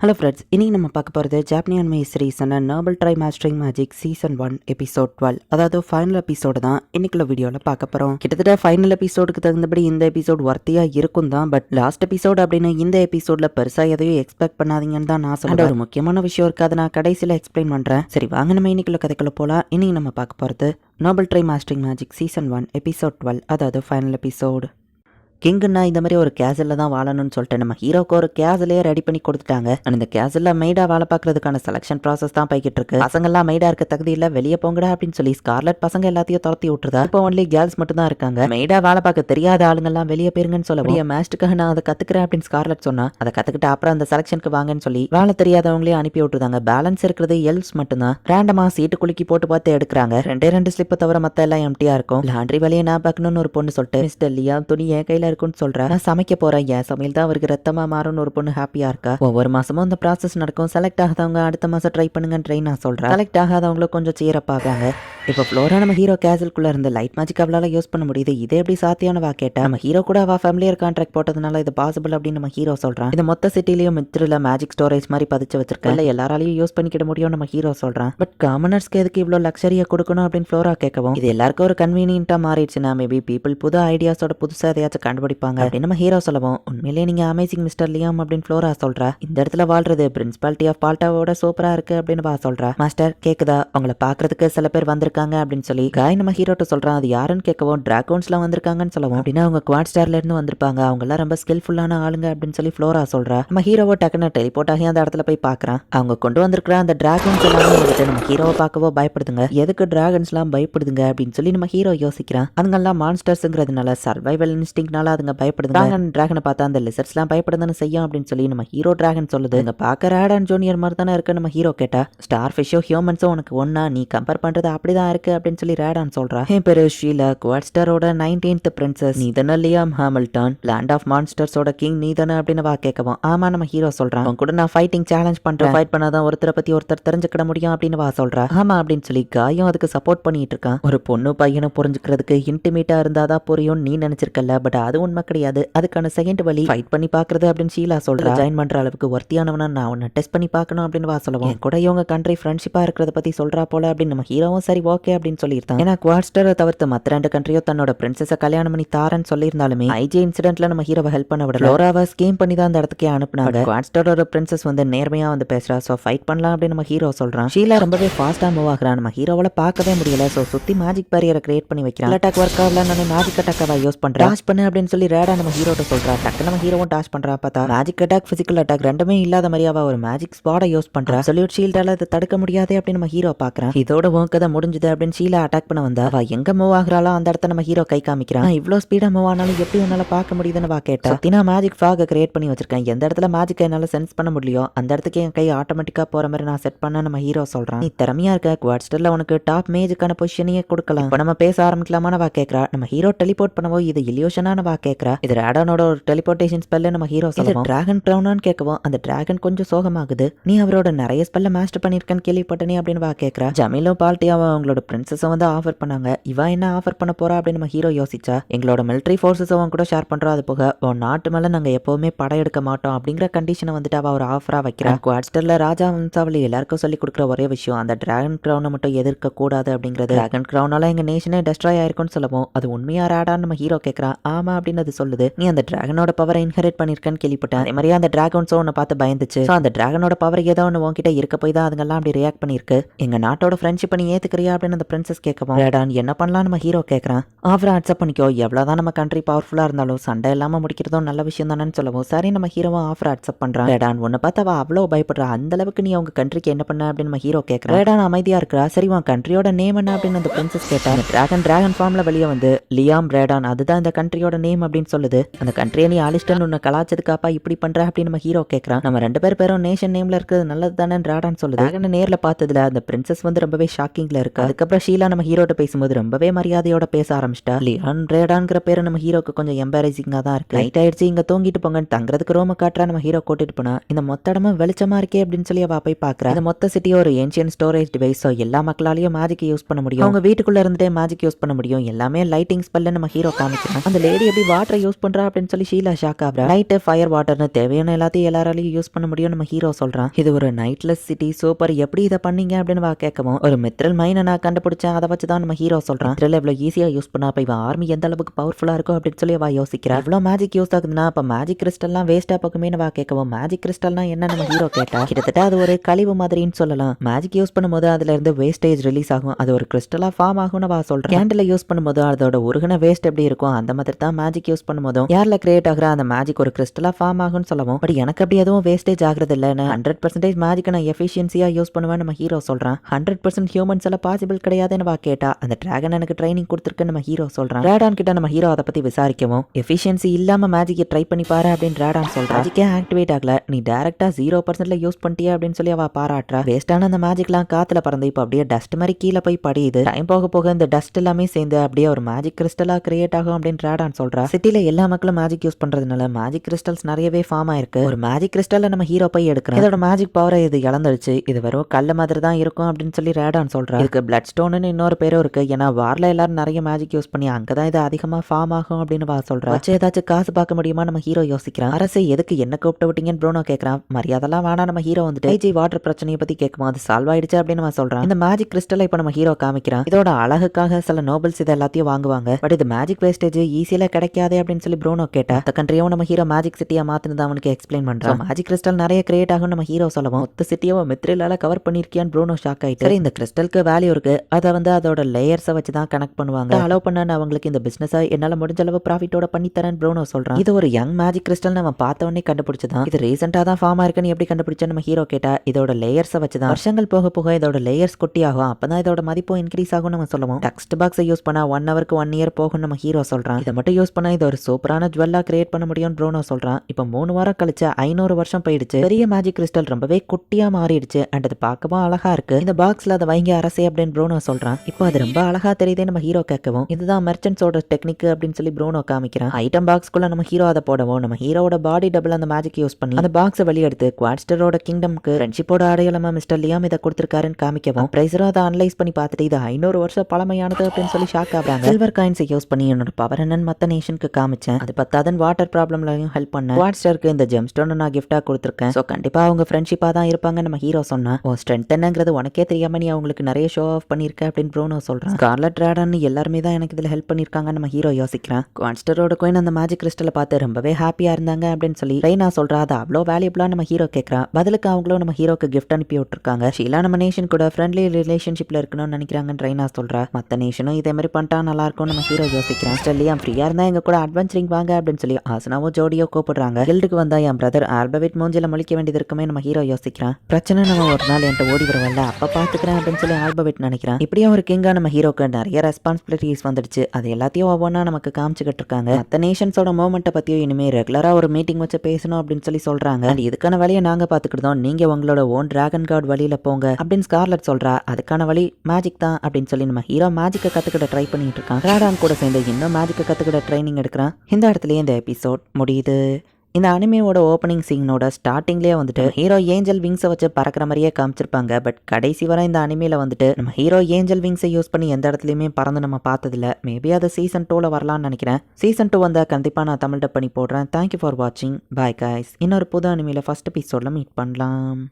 Hello friends இன்றைக்கி நம்ம பார்க்க போகிறது ஜாப்பனியன் மே சீரீஸான Narbal try mastering magic season one episode twelve அதாவது ஃபைனல் எபிசோடு தான் இன்னைக்குள்ள வீடியோவில் பார்க்க போகிறோம் கிட்டத்தட்ட ஃபைனல் எபிசோடுக்கு தகுந்தபடி இந்த எபிசோட் ஒர்த்தியாக இருக்கும் தான் பட் லாஸ்ட் எபிசோட் அப்படின்னு இந்த எபிசோடில் பெருசாக எதையும் எக்ஸ்பெக்ட் பண்ணாதீங்கன்னு தான் நான் சொல்கிறேன் ஒரு முக்கியமான விஷயம் இருக்குது. அதை நான் கடைசியில் எக்ஸ்பிளைன் பண்ணுறேன் சரி வாங்க நம்ம இன்னைக்குள்ள கதைக்குள்ள போகலாம் இன்னைக்கு நம்ம பார்க்க போகிறது noble try mastering magic season one episode twelve அதாவது ஃபைனல் எபிசோடு கிங்குன்னா இந்த மாதிரி ஒரு கேசலில் தான் வாழணும்னு சொல்லிட்டு நம்ம ஹீரோக்கு ஒரு கேசலையே ரெடி பண்ணி கொடுத்துட்டாங்க. And இந்த கேசலில் மெய்டா வேலை பார்க்கறதுக்கான செலெக்ஷன் ப்ராசஸ் தான் போய்கிட்டு இருக்கு. பசங்கெல்லாம் மெய்டா இருக்க தகுதி இல்லை வெளியே போங்கடா அப்படின்னு சொல்லி ஸ்கார்லட் பசங்க எல்லாத்தையும் துரத்தி விட்டுருதா? இப்போ ஒன்லி கேர்ள்ஸ் மட்டும் தான் இருக்காங்க. மெய்டா வேலை பார்க்க தெரியாத ஆளுங்கெல்லாம் வெளியே போயிருங்கன்னு சொல்ல அப்படியே மேஸ்ட்டுக்காக நான் அதை கத்துக்கிறேன் அப்படின்னு ஸ்கார்லெட் சொன்னா அதை கத்துக்கிட்டு அப்புறம் அந்த செலெக்ஷனுக்கு வாங்கன்னு சொல்லி வேலை தெரியாதவங்களே அனுப்பி விட்டுருந்தாங்க பேலன்ஸ் இருக்கிறது எல்ஸ் மட்டும்தான். ரேண்டமா சீட்டு குலுக்கி போட்டு பார்த்து எடுக்கிறாங்க. ரெண்டே ரெண்டு ஸ்லிப்பை தவிர மத்த எல்லாம் எம்டியா இருக்கும். லாண்ட்ரி வேலையை நான் பார்க்கணும்னு ஒரு பொண்ணு சொல்லிட்டு மிஸ்டர் லியா துணி என் கையில இருக்குன்னு சொல்ற. நான் சமைக்க போறேன் என் சமையல் தான் அவருக்கு ரத்தமா மாறும்னு ஒரு பொண்ணு ஹாப்பியா இருக்கா? ஒவ்வொரு மாசமும் அந்த ப்ராசஸ் நடக்கும். செலக்ட் ஆகாதவங்க அடுத்த மாசம் ட்ரை பண்ணுங்கன்னு ட்ரை நான் சொல்றேன் செலக்ட் ஆகாதவங்களும் கொஞ்சம் சீரப் ஆகாங்க. இப்போ ஃப்ளோரா நம்ம ஹீரோ கேசல்குள்ள இருந்த லைட் மேஜிக் அவளால யூஸ் பண்ண முடியுது. இது எப்படி சாத்தியானவா கேட்டா. நம்ம ஹீரோ கூட அவ ஃபேமிலியர் கான்ட்ராக்ட் போட்டதுனால இது பாசிபிள் அப்படின்னு நம்ம ஹீரோ சொல்றான் இது மொத்த சிட்டிலையும் மித்திரில மேஜிக் ஸ்டோரேஜ் மாதிரி பதிச்சு வச்சிருக்கேன். இல்ல எல்லாராலையும் யூஸ் பண்ணிக்கிட முடியும் நம்ம ஹீரோ சொல்றான் பட் காமனர்ஸ்க்கு எதுக்கு இவ்வளோ லக்ஸரியா கொடுக்கணும் அப்படின்னு ஃப்ளோரா கேட்கவும் இது எல்லாருக்கும் ஒரு கன்வீனியன்ட்டா மாறிடுச்சுன்னா மேபி பீப்புள் புது ஐடியாஸோட புதுசா எதையாச்சும் கண்டுபிடிப்பாங்க. அப்படின்னு நம்ம ஹீரோ சொல்லவும் உண்மையிலேயே நீங்க அமேசிங் மிஸ்டர் லியாம் அப்படின்னு ஃப்ளோரா சொல்றா. இந்த இடத்துல வாழ்றது பிரின்சிபாலிட்டி ஆஃப் பால்டாவோட சூப்பரா இருக்கு அப்படின்னு பா சொல்றா. மாஸ்டர் கேக்குதா? உங்களை பாக்குறதுக்கு சில பேர் வந்திருக்காங்க அப்படின்னு சொல்லி காய் நம்ம ஹீரோட்ட சொல்றான் அது யாருன்னு கேட்கவும் டிராகோன்ஸ்லாம் வந்திருக்காங்கன்னு சொல்லவும். அப்படின்னா அவங்க குவாட் ஸ்டார்ல இருந்து வந்திருப்பாங்க. அவங்க எல்லாம் ரொம்ப ஸ்கில்ஃபுல்லான ஆளுங்க அப்படின்னு சொல்லி ஃப்ளோரா சொல்றா. நம்ம ஹீரோவோ டக்குன்னு டெலிபோர்ட் ஆகி அந்த இடத்துல போய் பார்க்கறான் அவங்க கொண்டு வந்திருக்கிற அந்த டிராகன்ஸ் எல்லாமே வந்துட்டு நம்ம ஹீரோவை பார்க்கவோ பயப்படுதுங்க. எதுக்கு டிராகன்ஸ்லாம் பயப்படுதுங்க? அப்படின்னு சொல்லி நம்ம ஹீரோ யோசிக்கிறான். அதுங்கெல்லாம் மான்ஸ்டர்ஸ்ங்கிறதுனால சர்வைவல் இன்ஸ்டிங்னால அதுங்க பயப்படுது டிராகன் டிராகனை பார்த்தா அந்த லிசர்ட்ஸ்லாம் பயப்படுதுன்னு செய்யும் அப்படின்னு சொல்லி நம்ம ஹீரோ டிராகன் சொல்லுது. இங்க பார்க்க ரேடான் ஜூனியர் மாதிரி தானே இருக்கு நம்ம ஹீரோ கேட்டா. ஸ்டார் ஃபிஷோ ஹியூமன்ஸும் உனக்கு ஒன்னா நீ கம்பேர் பண்றது அப்படிதான் இருக்கு அப்படின்னு சொல்லி ரேடான் சொல்றா. என் பேரு ஷீலா குவாட்ஸ்டரோட நைன்டீன்த் பிரின்சஸ் நீ தானே லியாம் ஹாமில்டன் லேண்ட் ஆஃப் மான்ஸ்டர்ஸோட கிங் நீ தானே அப்படின்னு வா கேட்கவும். ஆமா நம்ம ஹீரோ சொல்றான். அவன் கூட நான் ஃபைட்டிங் சேலஞ்ச் பண்றேன். ஃபைட் பண்ணாதான் ஒருத்தரை பத்தி ஒருத்தர் தெரிஞ்சுக்கிட முடியும் அப்படின்னு வா சொல்றா. ஆமா அப்படின்னு சொல்லி காயும் அதுக்கு சப்போர்ட் பண்ணிட்டு இருக்கான். ஒரு பொண்ணு பையனை புரிஞ்சுக்கிறதுக்கு இன்டிமேட்டா இருந்தாதான் புரியும் நீ நினைச்சிருக்கல பட் அது உண்மை கிடையாது. அதுக்கான செகண்ட் வழி ஃபைட் பண்ணி பாக்குறது அப்படின்னு ஷீலா சொல்றா. ஜாயின் பண்ற அளவுக்கு ஒர்த்தியானவனா நான் உன்னை டெஸ்ட் பண்ணி பார்க்கணும் அப்படின்னு வா சொல்லுவோம். கூட இவங்க கண்ட்ரி ஃப்ரெண்ட்ஷிப்பா இருக்கிறத பத்தி சொல்றா போல அப்படின்னு நம்ம ஹீரோவும் சரி ஓகே அப்படின்னு சொல்லியிருந்தான். ஏன்னா குவாட்ஸ்டரை தவிர்த்து மத்த ரெண்டு கண்ட்ரியோ தன்னோட பிரின்சஸை கல்யாணம் பண்ணி தாரன்னு சொல்லியிருந்தாலுமே ஐஜே இன்சிடென்ட்ல நம்ம ஹீரோவை ஹெல்ப் பண்ண விடல. லோராவை ஸ்கீம் பண்ணி தான் அந்த இடத்துக்கே அனுப்புனாங்க. குவாட்ஸ்டரோட பிரின்சஸ் வந்து நேர்மையா வந்து பேசுறா. சோ ஃபைட் பண்ணலாம் அப்படின்னு நம்ம ஹீரோ சொல்றான் ஷீலா ரொம்பவே ஃபாஸ்டா மூவ் ஆகுறான் நம்ம ஹீரோவால பார்க்கவே முடியல. சோ சுத்தி மேஜிக் பேரியரை கிரியேட் பண்ணி வைக்கிறான். அட்டாக் ஒர்க் ஆகல நான் மேஜிக் அட்டாக் அவ யூஸ் பண்றேன். டாஷ் பண்ணு அப்படின்னு சொல்லி ரேடா நம்ம ஹீரோட்ட சொல்றா டக்கு நம்ம ஹீரோவும் டாஸ் பண்றா பார்த்தா மேஜிக் அட்டாக் பிசிக்கல் அட்டாக் ரெண்டுமே இல்லாத மாதிரியாவா ஒரு மேஜிக் ஸ்பாடை யூஸ் பண்றா. சொல்யூட் ஷீல்டால இதை தடுக்க முடியாது அப்படின்னு நம்ம ஹீரோ பாக்குறான் இதோட உன் கதை முடிஞ்சது அப்படின்னு ஷீலா அட்டாக் பண்ண வந்தா அவ எங்க மூவ் ஆகுறாளோ அந்த இடத்த நம்ம ஹீரோ கை காமிக்கிறான். இவ்வளவு ஸ்பீடா மூவ் ஆனாலும் எப்படி உன்னால பார்க்க முடியுதுன்னு வா கேட்டா தினா மேஜிக் ஃபாக கிரியேட் பண்ணி வச்சிருக்கேன். எந்த இடத்துல மேஜிக் என்னால சென்ஸ் பண்ண முடியலையோ அந்த இடத்துக்கு என் கை ஆட்டோமேட்டிக்கா போற மாதிரி நான் செட் பண்ண நம்ம ஹீரோ சொல்றான். நீ திறமையா இருக்க குவாட்ஸ்டர்ல உனக்கு டாப் மேஜுக்கான பொசிஷனையே கொடுக்கலாம். இப்ப நம்ம பேச ஆரம்பிக்கலாமான வா கேக்குறா நம்ம ஹீரோ டெலிபோர்ட் பண்ணவோ இது இலியூஷனான வா கேக்குறா? இது ரேடானோட ஒரு டெலிபோர்டேஷன் ஸ்பெல்ல நம்ம ஹீரோ சொல்லுவோம். டிராகன் க்ரௌனான்னு கேட்கவும் அந்த டிராகன் கொஞ்சம் சோகமாகுது. நீ அவரோட நிறைய ஸ்பெல்ல மாஸ்டர் பண்ணிருக்கேன்னு கேள்விப்பட்டனே அப்படின்னு வா கேக்குறா. ஜமீலும் பால்ட்டியாவும் அவங்களோட பிரின்சஸை வந்து ஆஃபர் பண்ணாங்க. இவ என்ன ஆஃபர் பண்ண போறா அப்படின்னு நம்ம ஹீரோ யோசிச்சா எங்களோட மிலிட்ரி ஃபோர்ஸஸ் அவன் கூட ஷேர் பண்றா அது போக உன் நாட்டு மேல நாங்க எப்பவுமே படையெடுக்க மாட்டோம் அப்படிங்கிற கண்டிஷனை வந்துட்டு அவ ஒரு ஆஃபரா வைக்கிறா. குவாட்ஸ்டர்ல ராஜா வம்சாவளி எல்லாருக்கும் சொல்லி கொடுக்குற ஒரே விஷயம் அந்த டிராகன் கிரௌனை மட்டும் எதிர்க்க கூடாது அப்படிங்கிறது. டிராகன் கிரௌனால எங்க நேஷனே டெஸ்ட்ராய் ஆயிருக்கும்னு சொல்லவும் அது உண்மையா ராடான்னு நம்ம ஹீரோ கேட்கறான் ஆமா அப்படின்னு அது சொல்லுது. நீ அந்த டிராகனோட பவரை இன்ஹெரிட் பண்ணிருக்கேன்னு கேள்விப்பட்டேன். அதே மாதிரி அந்த டிராகன்ஸும் உன்னை பார்த்து பயந்துச்சு. அந்த டிராகனோட பவர் ஏதோ ஒன்று உன்கிட்ட இருக்க போய் தான் அதுங்கெல்லாம் அப்படி ரியாக்ட் பண்ணிருக்கு எங்க நாட்டோட ஃப்ரெண்ட்ஷிப் நீ ஏத்துக்கிறியா அப்படின்னு அந்த பிரின்சஸ் கேட்கவும் ரேடான் என்ன பண்ணலாம்? நம்ம ஹீரோ கேட்கறான் அவரை அட்சப் பண்ணிக்கோ. எவ்வளவுதான் நம்ம கண்ட்ரி பவர்ஃபுல்லா இருந்தாலும் சண்டை இல்லாம முடிக்கிறதும் நல்ல விஷயம் தானே சொல்லவும் சரி நம்ம ஹீரோவும் ஆஃபர் அக்செப்ட் பண்றான். ரேடான் உன்னை பார்த்து அவ அவ்வளோ பயப்படுறா. அந்த அளவுக்கு நீ அவங்க கண்ட்ரிக்கு என்ன பண்ண? அப்படின்னு நம்ம ஹீரோ கேட்கறான் ரேடான் அமைதியா இருக்கிறா? சரி உன் கண்ட்ரியோட நேம் என்ன? அப்படின்னு அந்த பிரின்சஸ் கேட்டா டிராகன் டிராகன் ஃபார்ம்ல வெளியே வந்து லியாம் ரேடான் அதுதான் இந்த கண்ட்ரியோட நேம் நேம் அப்படின்னு சொல்லுது. அந்த கண்ட்ரியை நீ ஆலிஸ்டன் உன்னை கலாச்சதுக்காப்பா இப்படி பண்ற அப்படின்னு நம்ம ஹீரோ கேட்கறான் நம்ம ரெண்டு பேர் பேரும் நேஷன் நேம்ல இருக்கிறது நல்லது தானே ராடான்னு சொல்லுது. டிராகனை நேர்ல பார்த்ததுல அந்த பிரின்சஸ் வந்து ரொம்பவே ஷாக்கிங்ல இருக்கு. அதுக்கப்புறம் ஷீலா நம்ம ஹீரோட்ட பேசும்போது ரொம்பவே மரியாதையோட பேச ஆரம்பிச்சிட்டா. லியான் ரேடான்ங்கிற பேரு நம்ம ஹீரோக்கு கொஞ்சம் எம்பாரசிங்கா தான் இருக்கு. நைட் ஆயிடுச்சு இங்க தூங்கிட்டு போங்கன்னு தங்குறதுக்கு ரோம காட்டுறா நம்ம ஹீரோ கூட்டிட்டு போனா. இந்த மொத்த இடமும் வெளிச்சமா இருக்கே அப்படின்னு சொல்லி அவ போய் பாக்குறா. இந்த மொத்த சிட்டி ஒரு ஏன்ஷியன் ஸ்டோரேஜ் டிவைஸ் எல்லா மக்களாலையும் மேஜிக் யூஸ் பண்ண முடியும். அவங்க வீட்டுக்குள்ள இருந்துட்டே மேஜிக் யூஸ் பண்ண முடியும். எல்லாமே லைட்டிங் ஸ்பெல்ல நம்ம ஹீரோ காமிக்கிறான். அந்த லேடி எப்படி வாட்டரை யூஸ் பண்றா அப்படின்னு சொல்லி ஷீலா ஷாக் ஆகிறா. நைட்டு ஃபயர் வாட்டர்னு தேவையான எல்லாத்தையும் எல்லாராலையும் யூஸ் பண்ண முடியும் நம்ம ஹீரோ சொல்றான். இது ஒரு நைட்லெஸ் சிட்டி சூப்பர் எப்படி இதை பண்ணீங்க அப்படின்னு வா கேட்கவும் ஒரு மித்ரல் மைனை நான் கண்டுபிடிச்சேன் அதை வச்சு தான் நம்ம ஹீரோ சொல்றான். மித்ரல் எவ்வளவு ஈஸியா யூஸ் பண்ணா அப்ப இவன் ஆர்மி எந்த அளவுக்கு பவர்ஃபுல்லா இருக்கும் அப்படின்னு சொல்லி அவ யோசிக்கிறா. இவ்வளவு மேஜிக் யூஸ் ஆகுதுன்னா அப்ப மேஜிக் கிறிஸ்டல்லாம் வேஸ்டா பக்கமே வா கேட்கவும் மேஜிக் கிறிஸ்டல்னா என்ன நம்ம ஹீரோ கேட்டா? கிட்டத்தட்ட அது ஒரு கழிவு மாதிரின்னு சொல்லலாம். மேஜிக் யூஸ் பண்ணும்போது அதுல இருந்து வேஸ்டேஜ் ரிலீஸ் ஆகும். அது ஒரு கிறிஸ்டலா ஃபார்ம் ஆகும்னு வா சொல்றேன். கேண்டில் யூஸ் பண்ணும்போது அதோட உருகின வேஸ்ட் எப்படி இருக்கும் அந்த மாதிரி தான் மேஜிக் யூஸ் பண்ணும்போதும் யார்ல கிரியேட் ஆகுற அந்த மேஜிக் ஒரு கிறிஸ்டலா ஃபார்ம் ஆகும்னு சொல்லவும் பட் எனக்கு அப்படி எதுவும் வேஸ்டேஜ் ஆகுறது இல்லைன்னு ஹண்ட்ரட் பர்சன்டேஜ் மேஜிக் நான் எஃபிஷியன்சியா யூஸ் பண்ணுவேன் நம்ம ஹீரோ சொல்றான். ஹண்ட்ரட் பர்சன்ட் ஹியூமன்ஸ் எல்லாம் பாசிபிள் கிடையாதுன்னு வா கேட்டா அந்த டிராகன் எனக்கு ட்ரைனிங் கொடுத்துருக்குன்னு நம்ம ஹீரோ சொல்றான். ரேடான் கிட்ட நம்ம ஹீரோ அதை பத்தி விசாரிக்கவும் எஃபிஷியன்சி இல்லாம மேஜிக்கை ட்ரை பண்ணி பாரு அப்படின்னு ரேடான் சொல்றா மேஜிக்கே ஆக்டிவேட் ஆகல நீ டேரக்டா ஜீரோ பர்சன்ட்ல யூஸ் பண்ணிட்டியா அப்படின்னு சொல்லி அவ பாராட்டுறா. வேஸ்டான அந்த மேஜிக்லாம் காத்துல பறந்து இப்போ அப்படியே டஸ்ட் மாதிரி கீழே போய் படியுது. டைம் போக போக இந்த டஸ்ட் எல்லாமே சேர்ந்து அப்படியே ஒரு மேஜிக் கிறிஸ்டலா கிரியேட் ஆகும் அப்படின்னு ரேடான் சொல்றா சிட்டில எல்லா மக்களும் மேஜிக் யூஸ் பண்றதுனால மேஜிக் கிறிஸ்டல்ஸ் நிறையவே ஃபார்ம் ஆயிருக்கு. ஒரு மேஜிக் கிறிஸ்டல்ல நம்ம ஹீரோ போய் எடுக்கிறோம். இதோட மேஜிக் பவரை இது இழந்துருச்சு. இது வெறும் கல்ல மாதிரி தான் இருக்கும் அப்படின்னு சொல்லி ரேடான் சொல்றா இதுக்கு பிளட் ஸ்டோன்னு இன்னொரு பேரும் இருக்கு. ஏன்னா வார்ல எல்லாரும் நிறைய மேஜிக் யூஸ் பண்ணி அங்கதான் இது அதிகமா ஃபார்ம் ஆகும் அப்படின்னு வா சொல்றா வச்சு ஏதாச்சும் காசு பார்க்க முடியுமா நம்ம ஹீரோ யோசிக்கிறான். அரசு எதுக்கு என்ன கூப்பிட்டு விட்டீங்கன்னு ப்ரோனோ கேட்கறான் மரியாதெல்லாம் வேணா நம்ம ஹீரோ வந்துட்டு. ஐஜி வாட்டர் பிரச்சனையை பத்தி கேட்கும் அது சால்வ் ஆயிடுச்சு அப்படின்னு அவன் சொல்றான். இந்த மேஜிக் கிறிஸ்டலை இப்ப நம்ம ஹீரோ காமிக்கிறான். இதோட அழகுக்காக சில நோபல்ஸ் இதை எல்லாத்தையும் வாங்குவாங்க. பட் இது மேஜிக் வேஸ்டேஜ் ஈஸியில கிடைக்காதே அப்படின்னு சொல்லி ப்ரோனோ கேட்டா அந்த கண்ட்ரியும் நம்ம ஹீரோ மேஜிக் சிட்டியா மாத்தினது அவனுக்கு எக்ஸ்பிளைன் பண்றான் மேஜிக் கிறிஸ்டல் நிறைய கிரியேட் ஆகும் நம்ம ஹீரோ சொல்லவும் மொத்த சிட்டியாவும் மித்ரிலால கவர் பண்ணிருக்கியான்னு ப்ரோனோ ஷாக் ஆயிட்டு சரி இந்த கிறிஸ்டலுக்கு வேல்யூ இருக்கு அதை வந்து அதோட லேயர்ஸை வச்சு தான் கனெக்ட் பண்ணுவாங்க. அலோ பண்ண அவங்களுக்கு இந்த பிசினஸ் என்னால முடிஞ்ச அளவு ப்ராஃபிட்டோட பண்ணி தரேன் ப்ரோனோ சொல்றான். இது ஒரு யங் மேஜிக் கிறிஸ்டல் நம்ம பார்த்த உடனே கண்டுபிடிச்சதான். இது ரீசெண்டா தான் ஃபார்ம் ஆயிருக்குன்னு எப்படி கண்டுபிடிச்சா நம்ம ஹீரோ கேட்டா இதோட லேயர்ஸை வச்சு தான். வருஷங்கள் போக போக இதோட லேயர்ஸ் குட்டி ஆகும் அப்பதான் இதோட மதிப்பும் இன்க்ரீஸ் ஆகும் நம்ம சொல்லுவோம். டெக்ஸ்ட் பாக்ஸை யூஸ் பண்ணா ஒன் ஹவருக்கு ஒன் இயர் போகும் நம்ம ஹீரோ சொல்றான். இதை மட்டும் யூஸ் பண்ணால் இது ஒரு சூப்பரான ஜுவல்லா கிரியேட் பண்ண முடியும் ப்ரோனோ சொல்றான். இப்போ மூணு வாரம் கழிச்சு ஐநூறு வருஷம் போயிடுச்சு. பெரிய மேஜிக் கிறிஸ்டல் ரொம்பவே குட்டியாக மாறிடுச்சு. அண்ட் அது பார்க்கவும் அழகா இருக்கு. இந்த பாக்ஸில் அதை வாங்கி அரசே அப்படின்னு ப்ரோனோ சொல்கிறான் இப்போ அது ரொம்ப அழகா தெரியுதே நம்ம ஹீரோ கேட்கவும். இதுதான் மெர்ச்சன்ஸோட டெக்னிக் அப்படின்னு சொல்லி ப்ரோனோ காமிக்கிறான். ஐட்டம் பாக்ஸ்க்குள்ள நம்ம ஹீரோ அதை போடவும். நம்ம ஹீரோட பாடி டபுள் அந்த மேஜிக் யூஸ் பண்ணி அந்த பாக்ஸை வெளியெடுத்து குவாட்ஸ்டரோட கிங்டம்க்கு ஃப்ரெண்ட்ஷிப்போட அடையாளமா மிஸ்டர் லியாம் இதை கொடுத்துருக்காருன்னு காமிக்கவும். பிரைஸரும் அதை அனலைஸ் பண்ணி பார்த்துட்டு இது ஐநூறு வருஷம் பழமையானது அப்படின்னு சொல்லி ஷாக் ஆகிறாங்க. சில்வர் காயின்ஸை யூஸ் பண்ணி என்னோட பவர் என்னன்னு மத்த நேஷனுக்கு காமிச்சேன். அது பத்தாதன் வாட்டர் ப்ராப்ளம்லையும் ஹெல்ப் பண்ணேன். வாட்ஸ்டருக்கு இந்த ஜெம் ஸ்டோனை நான் கிஃப்டா கொடுத்துருக்கேன். ஸோ கண்டிப்பா அவங்க ஃப்ரெண்ட்ஷிப்பாக தான் இருப்பாங்க நம்ம ஹீரோ சொன்னா உன் ஸ்ட்ரென்த் என்னங்கிறது உனக்கே தெரியாம நீ அவங்களுக்கு நிறைய ஷோ ஆஃப் பண்ணிருக்க அப்படின்னு ப்ரோனோ சொல்றான். ஸ்கார்லட் ரேடன் எல்லாருமே தான் எனக்கு இதுல ஹெல்ப் பண்ணிருக்காங்க நம்ம ஹீரோ யோசிக்கிறான். குவான்ஸ்டரோட கோயின் அந்த மேஜிக் கிறிஸ்டலை பார்த்து ரொம்பவே ஹாப்பியா இருந்தாங்க அப்படின்னு சொல்லி ரெய்னா சொல்றா அது அவ்வளோ வேல்யூபிளா நம்ம ஹீரோ கேட்கறான் பதிலுக்கு அவங்களும் நம்ம ஹீரோக்கு கிஃப்ட் அனுப்பி விட்டுருக்காங்க. ஷீலா நம்ம நேஷன் கூட ஃப்ரெண்ட்லி ரிலேஷன்ஷிப்ல இருக்கணும்னு நினைக்கிறாங்கன்னு ரெய்னா சொல்றா. மத்த நேஷனும் இதே மாதிரி பண்ணிட்டா நல்லா இருக்கும் நம்ம ஹீரோ யோசிக்கிறான். ஸ்டெல்லியா ஃப்ரீயா இருந்தா எங்க கூட அட்வென்ச்சரிங் வாங்க அப்படின்னு சொல்லி ஆசனாவோ ஜோடியோ கூப்பிடுறாங்க. கில்டுக்கு வந்தா என் பிரதர் ஆல்பவிட் மூஞ்சில முழிக்க வேண்டியது இருக்குமே நம்ம ஹீரோ யோசிக்கிறான். பிரச்சனை நம்ம ஒரு நாள் என்கிட்ட ஓடி வருவல்ல அப்ப பாத்துக்கிறேன் அப்படின்னு சொல்லி ஆல்பவிட் நினைக்கிறான். இப்படியும் ஒரு கிங்கா நம்ம ஹீரோக்கு நிறைய ரெஸ்பான்சிபிலிட்டிஸ் வந்துடுச்சு. அது எல்லாத்தையும் ஒவ்வொன்றா நமக்கு காமிச்சுக்கிட்டு இருக்காங்க. மற்ற நேஷன்ஸோட மூமெண்ட்டை பத்தியும் இனிமே ரெகுலரா ஒரு மீட்டிங் வச்சு பேசணும் அப்படின்னு சொல்லி சொல்றாங்க. இதுக்கான வழியை நாங்க பாத்துக்கிட்டோம் நீங்க உங்களோட ஓன் டிராகன் கார்டு வழியில போங்க அப்படின்னு ஸ்கார்லட் சொல்றா. அதுக்கான வழி மேஜிக் தான் அப்படின்னு சொல்லி நம்ம ஹீரோ மேஜிக்கை கத்துக்கிட்ட ட்ரை பண்ணிட்டு இருக்கான். ராடான் கூட சேர்ந்து இன்னும் மேஜிக்கை கத்துக்கிட்ட ட்ரைனிங் எடுக்கிறான். இந்த இடத்துலயே இந்த எபிசோட் முடியுது. இந்த அனிமையோட ஓப்பனிங் சீனோட ஸ்டார்டிங்லேயே வந்துட்டு ஹீரோ ஏஞ்சல் விங்ஸை வச்சு பறக்கிற மாதிரியே காமிச்சிருப்பாங்க. பட் கடைசி வர இந்த அனிமையில் வந்துட்டு நம்ம ஹீரோ ஏஞ்சல் விங்ஸை யூஸ் பண்ணி எந்த இடத்துலையுமே பறந்து நம்ம பார்த்ததில்ல. மேபி அது சீசன் டூவில் வரலாம்னு நினைக்கிறேன். சீசன் டூ வந்தால் கண்டிப்பாக நான் தமிழ் டப் பண்ணி போடுறேன். தேங்க்யூ ஃபார் வாட்சிங் பாய் காய்ஸ் இன்னொரு புது அனிமையில் ஃபர்ஸ்ட் எபிசோடில் மீட் பண்ணலாம்.